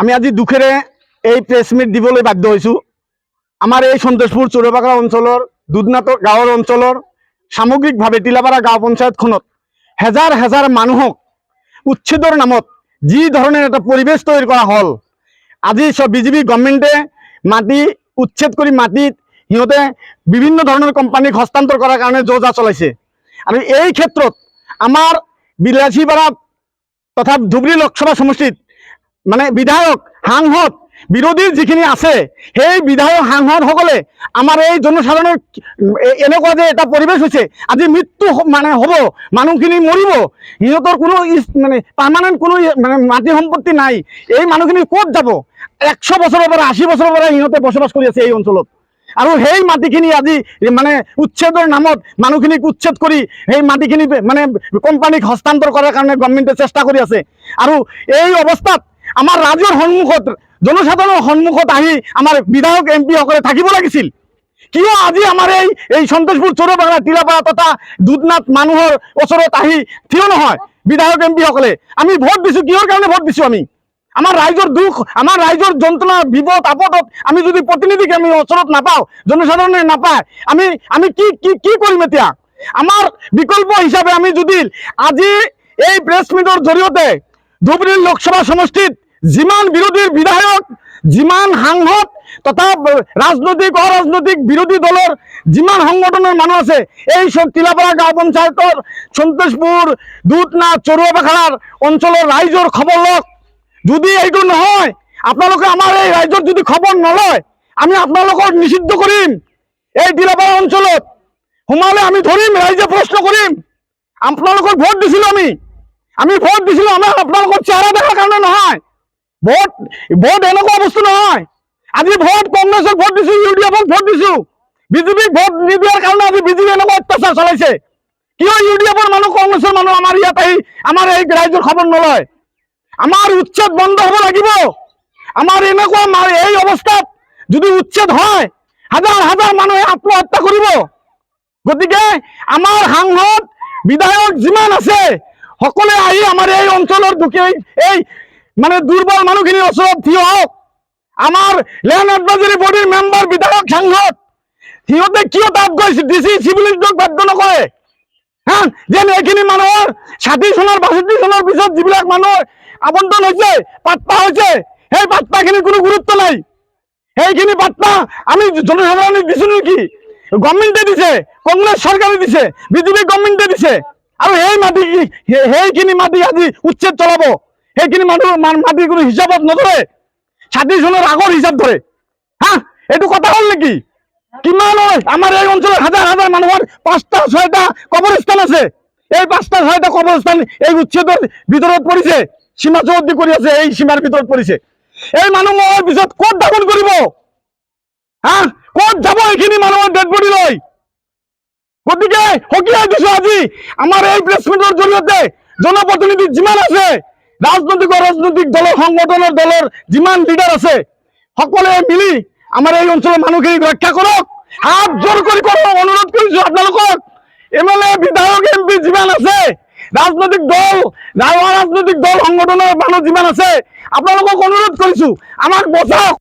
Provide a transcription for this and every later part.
আমি আজি দুখেৰে এই প্ৰেছ মিট দিবলৈ বাধ্য হৈছোঁ। আমাৰ এই সন্তোষপুৰ চৌৰবাগা অঞ্চলৰ দুধনাথ গাঁৱৰ অঞ্চলৰ, সামগ্ৰিকভাৱে টিলাপাৰা গাঁও পঞ্চায়তখনত হেজাৰ হেজাৰ মানুহক উচ্ছেদৰ নামত যি ধৰণে এটা পৰিৱেশ তৈরি কৰা হ'ল, আজি বিজেপি গভৰ্ণমেণ্টে মাটি উচ্ছেদ কৰি মাটিত সিহঁতে বিভিন্ন ধৰণৰ কোম্পানীক হস্তান্তৰ কৰাৰ কাৰণে যো জা চলাইছে। আৰু এই ক্ষেত্ৰত আমাৰ বিলাসীপাৰা তথা ধুবুৰী লোকসভা সমষ্টিত মানে বিধায়ক সাংসদ বিৰোধী যিখিনি আছে, সেই বিধায়ক সাংসদসকলে আমাৰ এই জনসাধাৰণৰ এনেকুৱা যে এটা পৰিৱেশ হৈছে, আজি মৃত্যু মানে হ'ব, মানুহখিনি মৰিব, সিহঁতৰ কোনো মানে পাৰ্মানেণ্ট কোনো মানে মাটি সম্পত্তি নাই, এই মানুহখিনি ক'ত যাব? একশ বছৰৰ পৰা, আশী বছৰৰ পৰা সিহঁতে বসবাস কৰি আছে এই অঞ্চলত। আৰু সেই মাটিখিনি আজি মানে উচ্ছেদৰ নামত মানুহখিনিক উচ্ছেদ কৰি সেই মাটিখিনি মানে কোম্পানীক হস্তান্তৰ কৰাৰ কাৰণে গভৰ্ণমেণ্টে চেষ্টা কৰি আছে। আৰু এই অৱস্থাত আমাৰ ৰাজ্যৰ সন্মুখত, জনসাধাৰণৰ সন্মুখত আহি আমাৰ বিধায়ক এম পিসকলে থাকিব লাগিছিল। কিয় আজি আমাৰ এই এই সন্তোষপুৰ চৌৰবাগা টিলাপাৰা তথা দুধনাথ মানুহৰ ওচৰত আহি থিয় নহয় বিধায়ক এম পিসকলে আমি ভোট দিছোঁ, কিহৰ কাৰণে ভোট দিছোঁ আমি? আমাৰ ৰাইজৰ দুখ, আমাৰ ৰাইজৰ যন্ত্ৰণা, বিপদ, আপদত আমি যদি প্ৰতিনিধিক আমি ওচৰত নাপাওঁ, জনসাধাৰণে নাপায়, আমি আমি কি কি কি কৰিম এতিয়া? আমাৰ বিকল্প হিচাপে আমি যদি আজি এই প্ৰেছ মিটৰ জৰিয়তে ধুবুৰী লোকসভা সমষ্টিত যিমান বিৰোধীৰ বিধায়ক, যিমান সাংসদ তথা ৰাজনৈতিক, অৰাজনৈতিক বিৰোধী দলৰ যিমান সংগঠনৰ মানুহ আছে, এই চব টিলাপাৰা গাঁও পঞ্চায়তৰ সন্তোষপুৰ দুধনাথ চৰুৱাবাখাৰ অঞ্চলৰ ৰাইজৰ খবৰ লওক। যদি এইটো নহয়, আপোনালোকে আমাৰ এই ৰাজ্যত যদি খবৰ নলয়, আমি আপোনালোকক নিষিদ্ধ কৰিম। এই টিলাপাৰা অঞ্চলত সোমালে আমি ধৰিম, ৰাইজে প্ৰশ্ন কৰিম। আপোনালোকক ভোট দিছিলোঁ আমি। আমি ভোট দিছিলোঁ, আমাৰ আপোনালোকৰ চেহেৰা দেখাৰ কাৰণে নহয়। ভোট ভোট এনেকুৱা বস্তু নহয়। আজি ভোট, কংগ্ৰেছক ভোট দিছোঁ ইউ ভোট দিছোঁ। বিজেপিক ভোট নিদিয়াৰ কাৰণে আজি বিজেপি এনেকুৱা অত্যাচাৰ চলাইছে। কিয় ইউ ডি এফৰ মানুহ কংগ্ৰেছৰ আমাৰ ইয়াত আহি, আমাৰ এই ৰাইজৰ খবৰ নলয়? আমাৰ উচ্ছেদ বন্ধ হ'ব লাগিব। আমাৰ এনেকুৱা এই অৱস্থাত যদি উচ্ছেদ হয়, হাজাৰ হাজাৰ মানুহে আত্মহত্যা কৰিব। গতিকে আমাৰ সাংসদ, বিধায়ক যিমান আছে সকলোৱে আহি আমাৰ এই অঞ্চলৰ এই মানে দুৰ্বল মানুহখিনিৰ ওচৰত থিয় হওক। আমাৰ লেণ্ড এডভাইজৰী বডিৰ মেম্বাৰ, বিধায়ক, সাংসদ, সিহঁতে কিয় তাত গৈছে ডি চি চিভিলিজক বাধ্য নকৰে? হা? যেন এইখিনি মানুহৰ ষাঠি চনৰ, বাষষ্ঠি চনৰ পিছত যিবিলাক মানুহৰ আবণ্টন হৈছে পাত্তা হৈছে। সেই পাত্তাখিনিৰ কোনো গুৰুত্ব নাই। সেইখিনি পাত্তা আমি জনসাধাৰণক দিছো নেকি গভৰ্ণমেণ্টে দিছে, কংগ্ৰেছ চৰকাৰে দিছে, বিজেপি গভৰ্ণমেণ্টে দিছে। আৰু সেই মাটি সেই- সেইখিনি মাটি আজি উচ্ছেদ চলাব। সেইখিনি মানুহ মা- মাটি কোনো হিচাপত নধৰে। ষাঠি চনৰ আগৰ হিচাপ ধৰে। হা? এইটো কথা হ'ল নেকি? কিমান আমাৰ এই অঞ্চলত হাজাৰ হাজাৰ মানুহৰ পাঁচটা, ছয়টা কবৰস্থান আছে। এই পাঁচটা, ছয়টা কবৰস্থান এই উচ্ছেদৰ ভিতৰত পৰিছে। সীমা কৰি আছে এই সীমাৰ ভিতৰত পৰিছে এই মানুহ মৰাৰ পিছত ক'ত দাপন কৰিব হা ক'ত যাব এইখিনি মানুহৰ ডেড বডি লৈ? গতিকে সকীয়াই দিছো আজি, আমাৰ এই প্ৰেছ মিটৰ জৰিয়তে জনপ্ৰতিনিধি যিমান আছে, ৰাজনৈতিক অৰাজনৈতিক দলৰ, সংগঠনৰ দলৰ যিমান লিডাৰ আছে, সকলোৱে মিলি আমাৰ এই অঞ্চলৰ মানুহখিনিক ৰক্ষা কৰক। হাত জোৰ কৰি কৰক অনুৰোধ কৰিছো আপোনালোকক, এম এল এ, বিধায়ক, এম পি যিমান আছে ৰাজনৈতিক দল ডাঙৰ ৰাজনৈতিক দল সংগঠনৰ মানুহ যিমান আছে, আপোনালোকক অনুৰোধ কৰিছো আমাক বচাওক।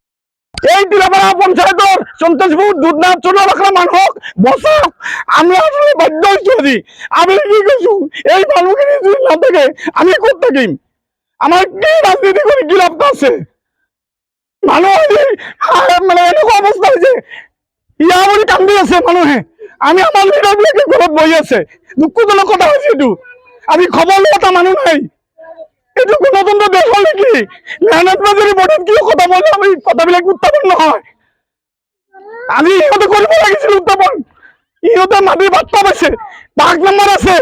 এই টিলাপাড়া পঞ্চায়েতৰ সন্তোষপুৰ, দুধনাথ চন্দ্ৰবাখা মানুহক বচাওক। আমি আসলে বাধ্য হৈছো আজি। আমি কি কৈছো? এই মানুহখিনি যদি নাথাকে, আমি ক'ত থাকিম? আমাৰ কি ৰাজনীতি কৰি কি লাভ আছে? মানুহ আজি মানে এনেকুৱা অৱস্থা হৈছে। ইয়াৰ বুলি কান্দি আছে মানুহে। আমি আমাৰ ঘৰত বহি আছে। দুখজনক কথা হৈছে এইটো। আমি খবৰ লোৱা এটা মানুহ নাই। এইটো গণতন্ত্ৰ দেশ হ'ল নেকি মেহনত মাজেৰে বডিত কিয় কথা বলে আমি কথাবিলাক উত্থাপন নহয় আজি ইহঁতে কৰিব লাগিছিল উত্থাপন। ইহঁতে মাটিৰ বাৰ্তা পাইছে ডাক নম্বৰ আছে।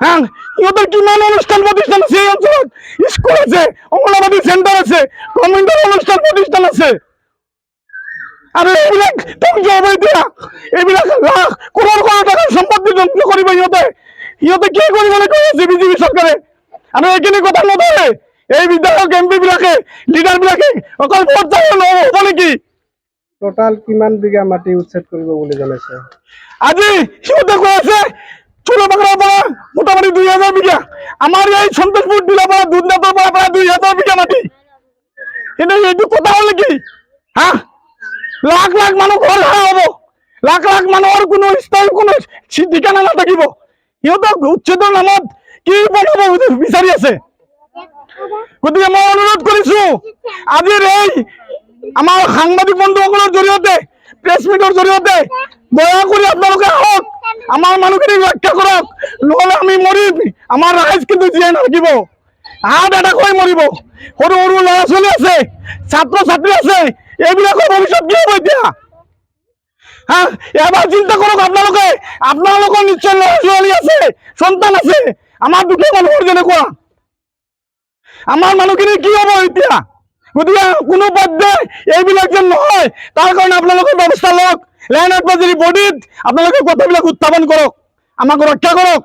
হা ইহঁতৰ কিমান অনুষ্ঠান প্ৰতিষ্ঠান আছে এই অঞ্চলত? স্কুল আছে অংগনবাদী চেণ্টাৰ আছে গভৰ্ণমেণ্টৰ অনুষ্ঠান প্ৰতিষ্ঠান আছে। আৰু এইবিলাক ধ্বংস হ'ব এতিয়া এইবিলাক লাখ কৰোৰ কৰোৰ টকাৰ সম্পত্তি ধ্বংস কৰিব সিহঁতে সিহঁতে কি কৰিবলৈ কৈ আছে বিজেপি চৰকাৰে আৰু এইখিনি কথা নধৰে এই বিধায়ক এম পি বিলাকে লিডাৰ বিলাকে অকল ভোট যাব নহ'ব নেকি? টোটাল কিমান বিঘা মাটি উচ্ছেদ কৰিব বুলি জনাইছে? আজি সিহঁতে কৈ আছে চুলো বাগড়ার পড়া মোটামুটি দুই হাজার বিঘা। আমার এই সন্তোষপুর টিলাপাড়া দুধনাথর পড়া প্রায় দুই হাজার বিঘা মাটি। কিন্তু এইটো কথা হল কি হা? লাখ লাখ মানুহ ঘৰ হা হ'ব। লাখ লাখ মানুহৰ কোনো স্থায়ী কোনো ঠিকানা নাথাকিব। সিহঁতক উচ্ছেদৰ নামত কি বিচাৰি আছে? গতিকে মই অনুৰোধ কৰিছো, আজিৰ এই আমাৰ সাংবাদিক বন্ধুসকলৰ জৰিয়তে প্ৰেছ মিটৰ জৰিয়তে, দয়া কৰি আপোনালোকে আহক, আমাৰ মানুহখিনিক ৰক্ষা কৰক, নহ'লে আমি মৰিম, আমাৰ ৰাইজ কিন্তু জীয়াই নাথাকিব। হাত এটাকৈ মৰিব। সৰু সৰু ল'ৰা ছোৱালী আছে ছাত্ৰ ছাত্ৰী আছে, এইবিলাকৰ ভৱিষ্যত কি হ'ব এতিয়া? হা এবাৰ চিন্তা কৰক আপোনালোকে। আপোনালোকৰ নিশ্চয় ছোৱালী আছে, সন্তান আছে। আমাৰ দুখীয়া মানুহৰ যেনেকুৱা আমাৰ মানুহখিনি কি হ'ব এতিয়া? গতিকে কোনো পধ্যে এইবিলাক যেন নহয়, তাৰ কাৰণে আপোনালোকে ব্যৱস্থা লওক। লেণ্ড এডভাইজাৰী বডিত, আপোনালোকে কথাবিলাক উত্থাপন কৰক। আমাক ৰক্ষা কৰক।